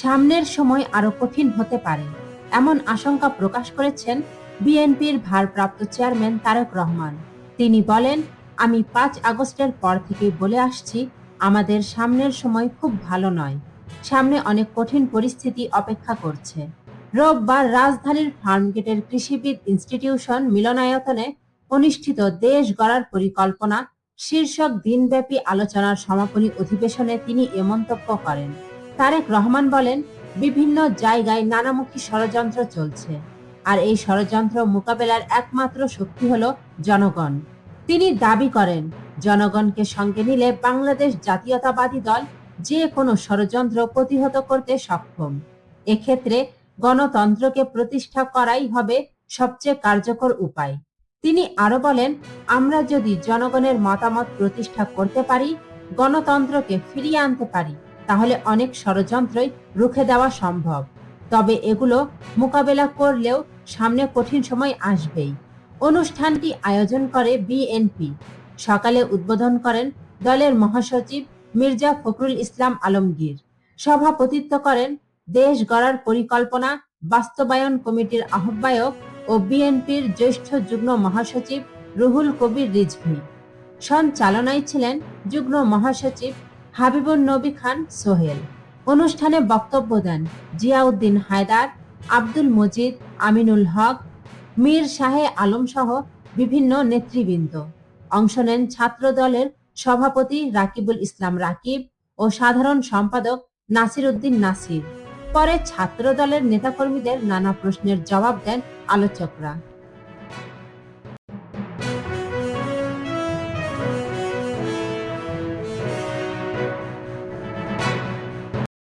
সামনের সময় আরও কঠিন হতে পারে, এমন আশঙ্কা প্রকাশ করেছেন বিএনপির ভারপ্রাপ্ত চেয়ারম্যান তারেক রহমান। তিনি বলেন, আমি পাঁচ আগস্টের পর থেকে বলে আসছি, আমাদের সামনের সময় খুব ভালো নয়। সামনে অনেক কঠিন পরিস্থিতি অপেক্ষা করছে। রোববার রাজধানীর ফার্মগেটের কৃষিবিদ ইনস্টিটিউশন মিলনায়তনে অনুষ্ঠিত দেশ গড়ার পরিকল্পনা, শীর্ষক দিনব্যাপী আলোচনার সমাপনী অধিবেশনে তিনি এ মন্তব্য করেন। তারেক রহমান বলেন, বিভিন্ন জায়গায় নানামুখী ষড়যন্ত্র চলছে। আর এই ষড়যন্ত্র মোকাবেলার একমাত্র শক্তি হলো জনগণ। তিনি দাবি করেন, জনগণকে সঙ্গে নিলে বাংলাদেশ জাতীয়তাবাদী দল যে কোনো ষড়যন্ত্র প্রতিহত করতে সক্ষম। এক্ষেত্রে গণতন্ত্রকে প্রতিষ্ঠা করাই হবে সবচেয়ে কার্যকর উপায়। তিনি আরও বলেন, আমরা যদি জনগণের মতামত প্রতিষ্ঠা করতে পারি, গণতন্ত্রকে ফিরিয়ে আনতে পারি তাহলে অনেক ষড়যন্ত্রই রুখে দেওয়া সম্ভব। তবে এগুলো মোকাবেলা করলেও সামনে কঠিন সময় আসবেই। অনুষ্ঠানটি আয়োজন করে বিএনপি। সকালে উদ্বোধন করেন দলের মহাসচিব মির্জা ফখরুল ইসলাম আলমগীর। সভাপতিত্ব করেন দেশ গড়ার পরিকল্পনা, বাস্তবায়ন কমিটির আহ্বায়ক ও বিএনপির জ্যেষ্ঠ যুগ্ম মহাসচিব রুহুল কবির রিজভী। সঞ্চালনায় ছিলেন যুগ্ম মহাসচিব হাবিবুর নবী খান সোহেল। অনুষ্ঠানে বক্তব্য দেন জিয়াউদ্দিন হায়দার, আব্দুল মজিদ, আমিনুল হক, মীর শাহে আলম সহ বিভিন্ন নেতৃবৃন্দ। অংশ নেন ছাত্র দলের সভাপতি রাকিবুল ইসলাম রাকিব ও সাধারণ সম্পাদক নাসির উদ্দিন নাসির। পরে ছাত্র দলের নেতাকর্মীদের নানা প্রশ্নের জবাব দেন আলোচকরা।